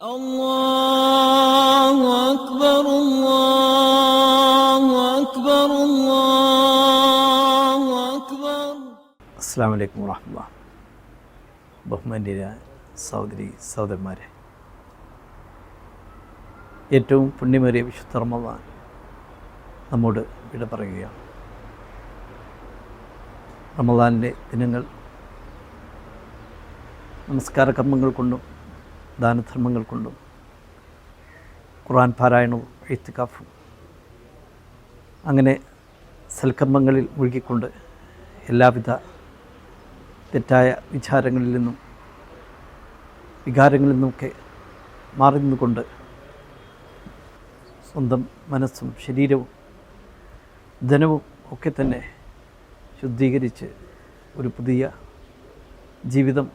الله أكبر الله أكبر الله أكبر അസ്സാം വലൈക്കും വാഹമുല്ല ബഹുമാന്യ സഹോദരി സഹോദരന്മാരെ ഏറ്റവും പുണ്യമേറിയ വിശുദ്ധ റമദാൻ നമ്മോട് വിട പറയുകയാണ് റമദാനിലെ ദിനങ്ങൾ നമസ്കാര കർമ്മങ്ങൾ കൊണ്ടും ദാനധർമ്മങ്ങൾ കൊണ്ടും ഖുറാൻ പാരായണവും എഴുത്തുകാഫും. അങ്ങനെ സൽക്കർമ്മങ്ങളിൽ മുഴുകിക്കൊണ്ട് എല്ലാവിധ തെറ്റായ വിചാരങ്ങളിൽ നിന്നും വികാരങ്ങളിൽ നിന്നുമൊക്കെ മാറി നിന്നുകൊണ്ട് സ്വന്തം മനസ്സും ശരീരവും ധനവും ഒക്കെ തന്നെ ശുദ്ധീകരിച്ച് ഒരു പുതിയ ജീവിതം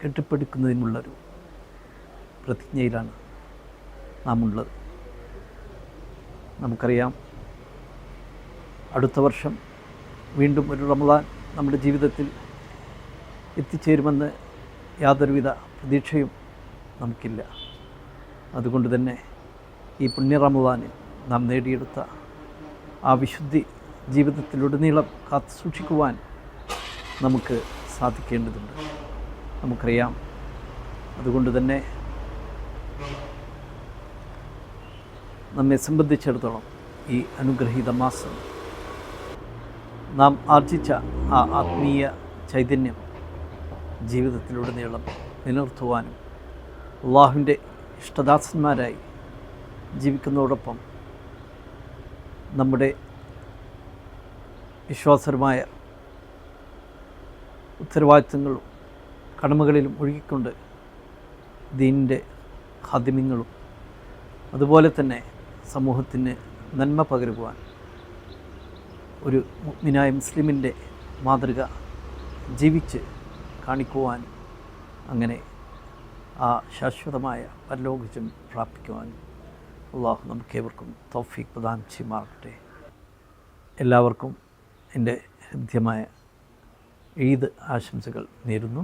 കെട്ടിപ്പടുക്കുന്നതിനുള്ളൊരു പ്രതിജ്ഞയിലാണ് നാം ഉള്ളത് നമുക്കറിയാം അടുത്ത വർഷം വീണ്ടും ഒരു റമദാൻ നമ്മുടെ ജീവിതത്തിൽ എത്തിച്ചേരുമെന്ന് യാതൊരുവിധ പ്രതീക്ഷയും നമുക്കില്ല. അതുകൊണ്ട് തന്നെ ഈ പുണ്യ റമദാനിൽ നാം നേടിയെടുത്ത ആ വിശുദ്ധി ജീവിതത്തിലുടനീളം കാത്തു സൂക്ഷിക്കുവാൻ നമുക്ക് സാധിക്കേണ്ടതുണ്ട്. നമുക്കറിയാം. അതുകൊണ്ട് തന്നെ നമ്മെ സംബന്ധിച്ചിടത്തോളം ഈ അനുഗ്രഹീത മാസം. നാം ആർജിച്ച ആ ആത്മീയ ചൈതന്യം ജീവിതത്തിലുടനീളം നിലനിർത്തുവാനും അള്ളാഹുവിന്റെ ഇഷ്ടദാസന്മാരായി ജീവിക്കുന്നതോടൊപ്പം നമ്മുടെ വിശ്വാസപരമായ ഉത്തരവാദിത്തങ്ങളും കടമകളിലും ഒഴുകിക്കൊണ്ട് ദീനിന്റെ ഹാദിമ്യങ്ങളും അതുപോലെ തന്നെ സമൂഹത്തിന് നന്മ പകരുവാൻ ഒരു മുഗ്മിനായ മുസ്ലിമിന്റെ മാതൃക ജീവിച്ച് കാണിക്കുവാൻ അങ്ങനെ ആ ശാശ്വതമായ പരലോകജം പ്രാപിക്കുവാൻ അള്ളാഹു നമുക്കേവർക്കും തൗഫീഖ് പ്രദാനം ചെയ്യുമാറട്ടെ എല്ലാവർക്കും എന്റെ ഹൃദ്യമായ ഈദ് ആശംസകൾ നേരുന്നു.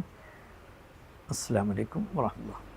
അസ്സാം വലൈക്കും വാഹമുല്ല